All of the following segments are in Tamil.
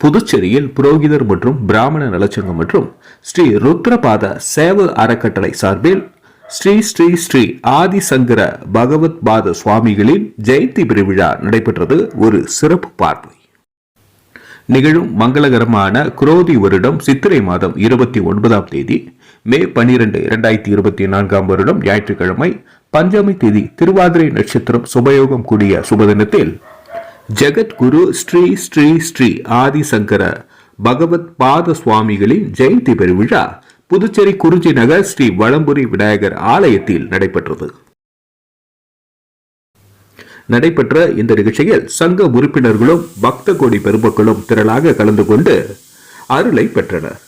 புதுச்சேரியில் புரோகிதர் மற்றும் பிராமண நலச்சங்கம் மற்றும் ஸ்ரீ ருத்ரபாத சேவ அறக்கட்டளை சார்பில் ஸ்ரீ ஸ்ரீ ஸ்ரீ ஆதிசங்கர பகவத் பாத சுவாமிகளின் ஜெயந்தி பெருவிழா நடைபெற்றது. ஒரு சிறப்பு பார்வை. நிகழும் மங்களகரமான குரோதி வருடம் சித்திரை மாதம் இருபத்தி ஒன்பதாம் தேதி மே பனிரெண்டு இரண்டாயிரத்தி இருபத்தி நான்காம் வருடம் ஞாயிற்றுக்கிழமை பஞ்சமி தேதி திருவாதிரை நட்சத்திரம் சுபயோகம் கூடிய சுபதினத்தில் ஜெகத்குரு ஸ்ரீ ஸ்ரீ ஸ்ரீ ஆதிசங்கர பகவத் பாத சுவாமிகளின் ஜெயந்தி பெருவிழா புதுச்சேரி குறிஞ்சி நகர் ஸ்ரீ வளம்புரி விநாயகர் ஆலயத்தில் நடைபெற்றது. நடைபெற்ற இந்த நிகழ்ச்சியில் சங்க உறுப்பினர்களும் பக்த கோடி பெருமக்களும் திரளாக கலந்து கொண்டு அருளை பெற்றனர்.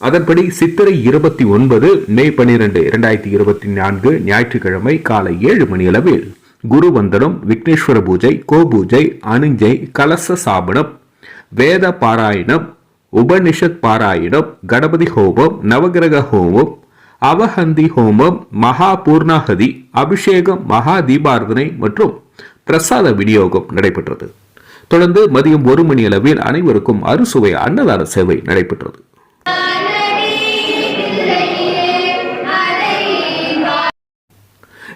அதன்படி சித்திரை இருபத்தி ஒன்பது மே பனிரெண்டு இரண்டாயிரத்தி இருபத்தி நான்கு ஞாயிற்றுக்கிழமை காலை ஏழு மணியளவில் குருவந்தனம் விக்னேஸ்வர பூஜை கோபூஜை அனுஞ்சை கலச சாபனம் வேத பாராயணம் உபனிஷத் பாராயணம் கணபதி ஹோமம் நவகிரக ஹோமம் அவஹந்தி ஹோமம் மகா பூர்ணாகதி அபிஷேகம் மகா தீபார்த்தனை மற்றும் பிரசாத விநியோகம் நடைபெற்றது. தொடர்ந்து மதியம் ஒரு மணி அளவில் அனைவருக்கும் அறுசுவை அன்னதான சேவை நடைபெற்றது.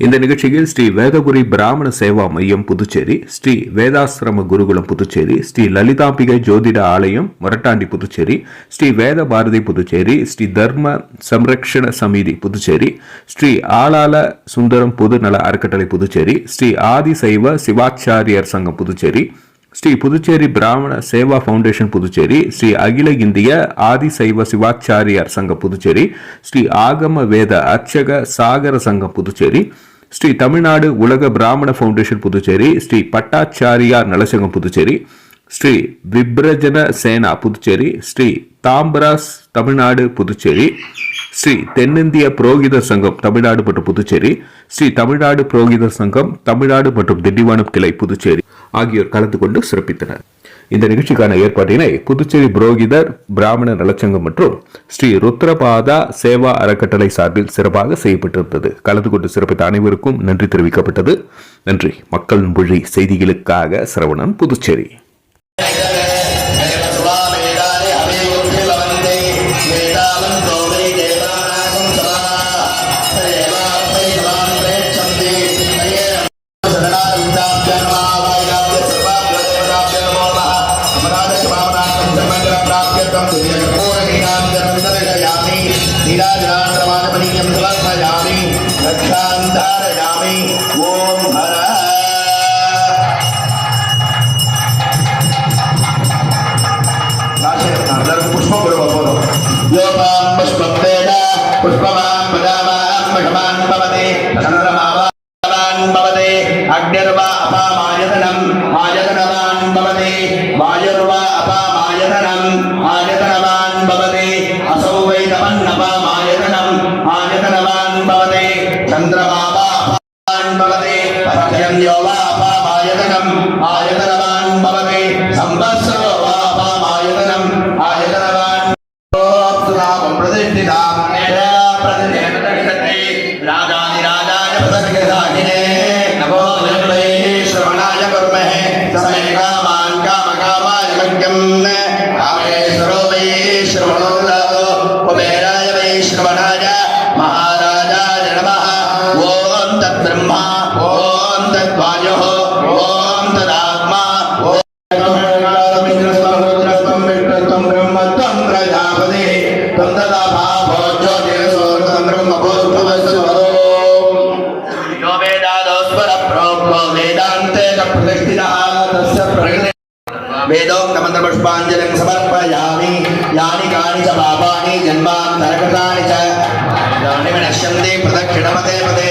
இந்த நிகழ்ச்சியில் ஸ்ரீ வேதபுரி பிராமண சேவா மையம் புதுச்சேரி ஸ்ரீ வேதாசிரம குருகுலம் புதுச்சேரி ஸ்ரீ லலிதாம்பிகை ஜோதிட ஆலயம் மொரட்டாண்டி புதுச்சேரி ஸ்ரீ வேத பாரதி புதுச்சேரி ஸ்ரீ தர்ம சம்ரக்ஷண சமிதி புதுச்சேரி ஸ்ரீ ஆளால சுந்தரம் பொதுநல அறக்கட்டளை புதுச்சேரி ஸ்ரீ ஆதிசைவ சிவாச்சாரியர் சங்கம் புதுச்சேரி ஸ்ரீ புதுச்சேரி பிராமண சேவா ஃபவுண்டேஷன் புதுச்சேரி ஸ்ரீ அகில இந்திய ஆதிசைவ சிவாச்சாரியார் சங்கம் புதுச்சேரி ஸ்ரீ ஆகம வேத அர்ச்சக சாகர சங்கம் புதுச்சேரி ஸ்ரீ தமிழ்நாடு உலக பிராமண ஃபவுண்டேஷன் புதுச்சேரி ஸ்ரீ பட்டாச்சாரியார் நலசங்கம் புதுச்சேரி ஸ்ரீ விப்ரஜன சேனா புதுச்சேரி ஸ்ரீ தாம்பராஸ் தமிழ்நாடு புதுச்சேரி ஸ்ரீ தென்னிந்திய புரோகிதர் சங்கம் தமிழ்நாடு மற்றும் புதுச்சேரி ஸ்ரீ தமிழ்நாடு புரோகிதர் சங்கம் தமிழ்நாடு மற்றும் திண்டிவனம் கிளை புதுச்சேரி ஆகியோர் கலந்து கொண்டு சிறப்பித்தனர். இந்த நிகழ்ச்சிக்கான ஏற்பாட்டினை புதுச்சேரி புரோகிதர் பிராமண நலச்சங்கம் மற்றும் ஸ்ரீ ருத்ரபாதா சேவா அறக்கட்டளை சார்பில் சிறப்பாக செய்யப்பட்டிருந்தது. கலந்து கொண்டு சிறப்பித்த அனைவருக்கும் நன்றி தெரிவிக்கப்பட்டது. நன்றி. மக்கள் மொழி செய்திகளுக்காக சரவணன் புதுச்சேரி. சர்வம் துரியபூரணிகாம் தர்சனயாமி நீராஜராஜமானபணியம் சமர்ப்பயாமி ரக்ஷாந்தாரயாமி ஓம் ஹர எல்லாருக்கும் புஷ்பம் கொடுக்க போதும் யோகாம் புஷ்பம் வேத புஷ்பமாம் பதாமாம் பகவான் பவதே சந்திரமாவான் பவதே அக்னிர்வா அபாமாயதனம் மாயதனவான் பவதே வாயரு ആയതകം യോളാപാമായതകം ആയതരം పాపాని జన్మాంతరకృతాని చ నశ్యంతి పృథక్ క్షణమతే పదే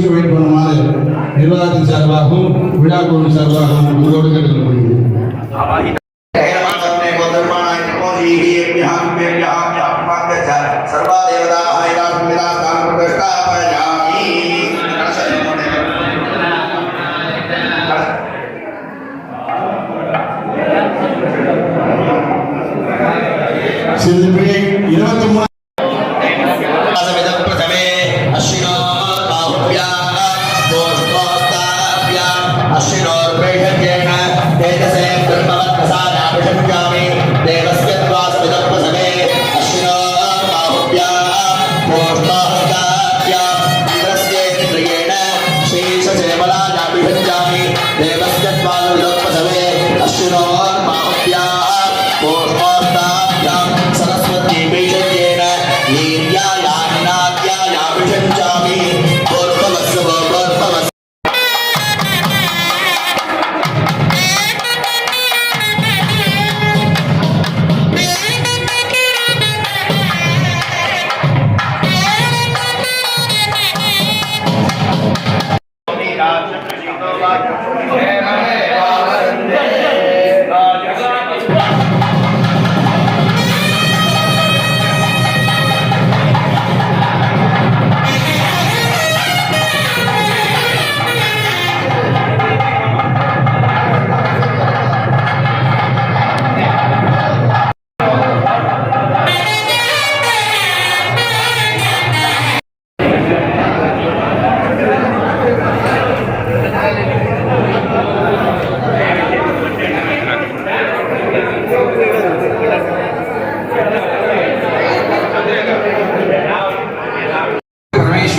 பிடிச்சு வெயிட் பண்ண மாதிரி நிர்வாகத்தின் சார்பாகவும் விழாக்குழு சார்பாகவும் உங்களோடு கேட்டுக்கொள்கிறேன் இருபத்தி மூணு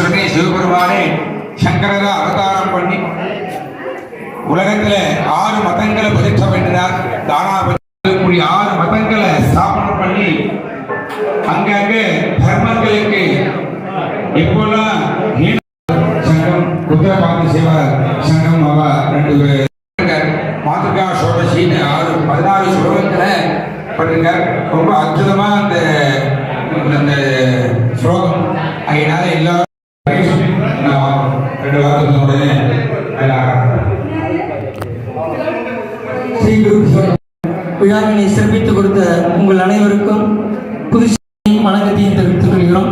பரமேஸ்வரனே சிவபெருமானே சங்கரர அவதாரம் பண்ணி உலகத்தில் ஆறு மதங்களை பிரதிஷ்ட பண்ணினார் தானாபதி ஆறு மதங்களை ஸ்தாபனம் பண்ணி அங்கங்க தர்மங்களுக்கு எப்போல்லாம் சங்கம் உத்தரபாதி சேவா சங்கம் அவ ரெண்டு பேர் மாதృకా ஆறு பதினாறு ஸ்லோகங்களை பண்ணுங்க ரொம்ப அற்புதமா அந்த அந்த ஸ்லோகம். அதனால எல்லாரும் உடனே ஸ்ரீ விழாவினை சிறப்பித்துக் கொடுத்த உங்கள் அனைவருக்கும் புதுச்சேரி வணக்கத்தையும் தெரிவித்துக் கொள்கிறோம்.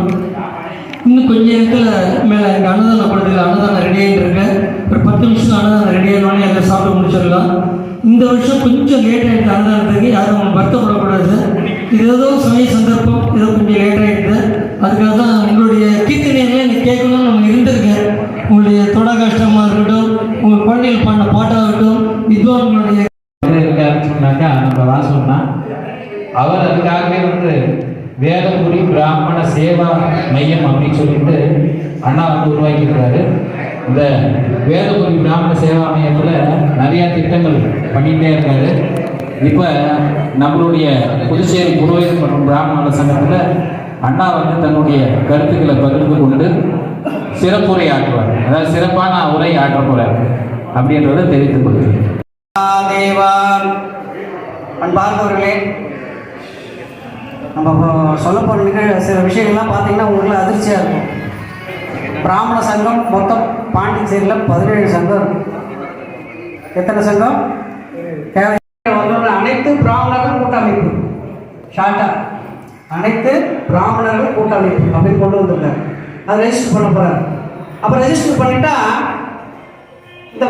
இன்னும் கொஞ்ச நேரத்தில் மேலே எங்கள் அன்னதான படத்தில் அன்னதானம் ரெடி ஆகிட்டு இருக்கு. ஒரு பத்து நிமிஷம் அன்னதானம் ரெடி ஆகணும்னு எல்லாம் சாப்பிட முடிச்சிடலாம். இந்த வருஷம் கொஞ்சம் லேட் ஆகிட்டு அன்னதானத்துக்கு யாரும் வருத்தப்படக்கூடாது இது ஏதோ சமய சந்தர்ப்பம் ஏதோ கொஞ்சம் லேட் ஆகிட்டு அதுக்காக தான் உங்களுடைய கீர்த்தி உங்கள் குழந்தைகள் பாடின பாட்டாகட்டும் வித்வான்களுடைய இருக்காருன்னு சொன்னாக்கா நம்ம வாசம்னா அவர் அதுக்காகவே வந்து வேதபுரி பிராமண சேவா மையம் அப்படின்னு சொல்லிட்டு அண்ணா வந்து உருவாக்கியிருக்காரு. இந்த வேதபுரி பிராமண சேவா மையத்தில் நிறையா திட்டங்கள் பண்ணிகிட்டே இருக்காரு. இப்போ நம்மளுடைய புதுச்சேரி புரோகிதம் மற்றும் பிராமண சங்கத்தில் அண்ணா வந்து தன்னுடைய கருத்துக்களை பகிர்ந்து கொண்டு சிறப்புரை ஆற்றுவார். அதாவது சிறப்பான உரை ஆற்ற போகிறார் அப்படின்றத தெரிவித்துக் கொள்கிறேன். அன்பார்ந்தவர்களே நம்ம இப்போ சொல்ல போகிற நிகழ் சில விஷயங்கள்லாம் பார்த்தீங்கன்னா உங்களுக்கு அதிர்ச்சியாக இருக்கும். பிராமண சங்கம் மொத்தம் பாண்டிச்சேரியில் பதினேழு சங்கம் இருக்கு. எத்தனை சங்கம்? தேவை அனைத்து பிராமணர்கள் கூட்டமைப்பு. ஷார்ட்டா அனைத்து பிராமணர்கள் கூட்டமைப்பு அப்படின்னு கொண்டு வந்திருக்காரு. அதை ரெஜிஸ்டர் பண்ண போகிறார் அப்போ ரெஜிஸ்டர் பண்ணிட்டா இந்த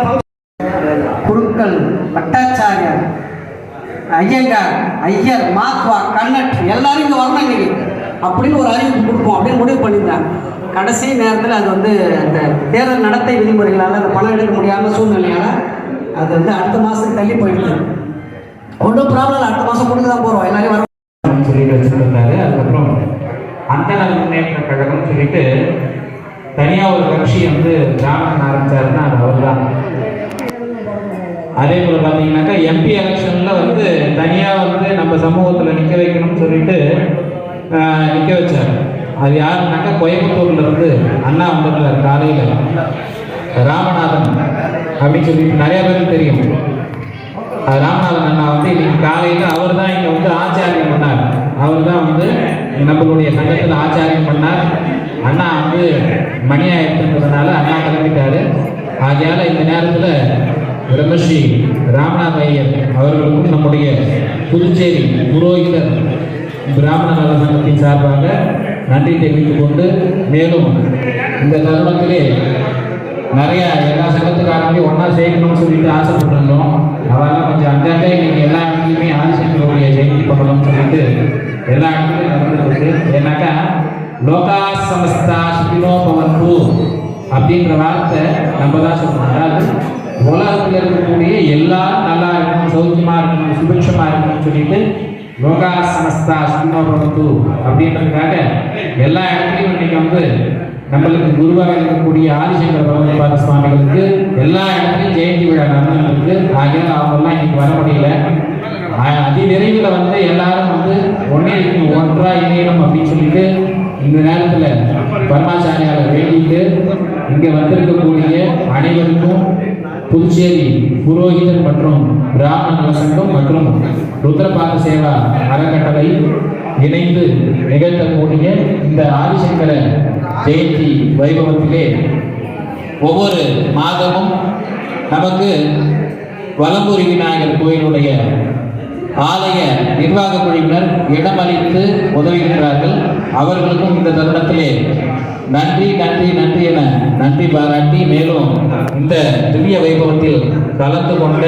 குருக்கள் பட்டாச்சாரியார் ஐயங்கார் ஐயர் மாத்வா கண்ணட் எல்லாரும் இங்கே வரணும் இன்னைக்கு. அப்படின்னு ஒரு அறிவிப்பு கொடுப்போம் அப்படின்னு முடிவு பண்ணியிருந்தாங்க. கடைசி நேரத்தில் அது வந்து அந்த தேர்தல் நடத்தை விதிமுறைகளால் அந்த பணம் எடுக்க முடியாத சூழ்நிலையால் அது வந்து அடுத்த மாதத்துக்கு தள்ளி போயிடுது ஒன்றும் ப்ராப்ளம் அடுத்த மாதம் கொடுக்க தான் போகிறோம் எல்லாரையும் வர அப்படின்னு சொல்லிட்டு வச்சிருந்தாரு. அதுக்கப்புறம் அந்த முன்னேற்ற கழகம் சொல்லிட்டு தனியாக ஒரு கட்சி வந்து ராமன் ஆரம்பிச்சாருன்னா அது அவர் தான் அதே போல் பார்த்தீங்கன்னாக்கா எம்பி எலெக்ஷனில் வந்து தனியாக வந்து நம்ம சமூகத்தில் நிற்க வைக்கணும்னு சொல்லிட்டு நிற்க வச்சார். அது யாருன்னாக்கா கோயம்புத்தூர்ல இருந்து அண்ணா வந்திருந்தார் காலையில். ராமநாதன் அப்படின்னு சொல்லிட்டு நிறைய பேருக்கு தெரியும். ராமநாதன் அண்ணா வந்து இன்னைக்கு காலையில் அவர் தான் இங்கே வந்து ஆச்சாரியம் பண்ணார். அவர் தான் வந்து நம்மளுடைய சங்கத்தில் ஆச்சாரியம் பண்ணார். அண்ணா வந்து மணி ஆயிடுச்சுன்றதுனால அண்ணா கிளம்பிட்டாரு. ஆகையால இந்த நேரத்தில் பிரம்மஸ்ரீ ராமநாத ஐயர் அவர்களுக்கும் நம்முடைய புதுச்சேரி புரோகிதர் பிராமண நல சங்கத்தின் சார்பாக நன்றி தெரிவித்துக் கொண்டு மேலும் இந்த தருணத்திலே நிறைய எல்லா சங்கத்துக்காரங்களையும் ஒன்றா செய்யணும்னு சொல்லிட்டு ஆசைப்பட்டிருந்தோம். அதெல்லாம் கொஞ்சம் அங்கங்கே இன்னைக்கு எல்லா இடத்துலையுமே ஆதிசங்கருடைய ஜெயந்தி பண்ணணும்னு சொல்லிட்டு எல்லா இடத்துலையும் நடந்துட்டு இருக்கு. ஏன்னாக்கா லோகா சமஸ்தா சுகினோ பவந்து அப்படின்ற வார்த்தை நம்ம தான் சொல்லணும் அதாவது உலகத்தில் இருக்கக்கூடிய எல்லாரும் நல்லா இருக்கணும் சௌக்கியமாக இருக்கணும் சுபிட்சமா இருக்கணும்னு சொல்லிட்டு யோகா சமஸ்தா சுகினோ பவந்து அப்படின்றதுக்காக எல்லா இடத்துலையும் இன்னைக்கு வந்து நம்மளுக்கு குருவாக இருக்கக்கூடிய ஆதிசங்கர பரமபாத சுவாமிகளுக்கு எல்லா இடத்துலையும் ஜெயந்தி விழா நடந்துருக்கு ஆகையால் அவங்கெல்லாம் இன்னைக்கு வர முடியல. அதி நிறைவில் வந்து எல்லாரும் வந்து ஒன்றே ஒன்றா இணையணும் அப்படின்னு சொல்லிட்டு இந்த நேரத்தில் பரமாச்சாரியாரை வேண்டிட்டு இங்கே வந்திருக்கக்கூடிய அனைவருக்கும் புதுச்சேரி புரோகிதர் மற்றும் பிராமண சங்கம் மற்றும் ருத்ரபாத சேவா அறக்கட்டளை இணைந்து நிகழ்த்தக்கூடிய இந்த ஆதிசங்கர ஜெயந்தி வைபவத்திலே ஒவ்வொரு மாதமும் நமக்கு வலம்புரி விநாயகர் கோயிலுடைய ஆலய நிர்வாக குழுவினர் இடமளித்து உதவுகின்றார்கள். அவர்களுக்கும் இந்த தருணத்திலே நன்றி நன்றி நன்றி என நன்றி பாராட்டி மேலும் இந்த திவ்ய வைபவத்தில் கலந்து கொண்ட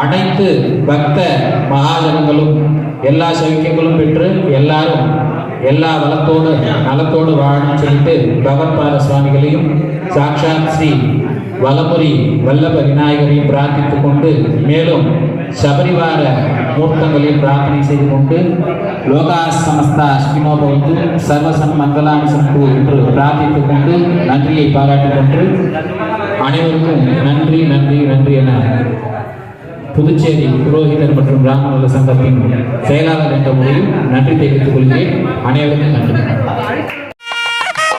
அனைத்து பக்த மகாஜனங்களும் எல்லா சௌக்கியங்களும் பெற்று எல்லாரும் எல்லா வளத்தோடு நலத்தோடு வாழணும்னு சொல்லிட்டு பகவத்பாத சுவாமிகளையும் சாக்ஷாத் ஸ்ரீ வலமுரி வல்லப விநாயகரையும் பிரார்த்தித்துக் கொண்டு மேலும் சபரிவார மூர்த்தங்களையும் பிரார்த்தனை செய்து கொண்டு லோகா சமஸ்தா அஸ்மினோ பவந்து சர்வசன் மங்களானி சம்பு என்று பிரார்த்தித்துக் கொண்டு நன்றியை பாராட்டிக் கொண்டு அனைவருக்கும் நன்றி நன்றி நன்றி என புதுச்சேரி புரோஹிதர் மற்றும் பிராமணர் சங்கத்தின் செயலாளர் என்ற முறையில் நன்றி தெரிவித்துக் கொள்கிறேன். அனைவருக்கும் நன்றி.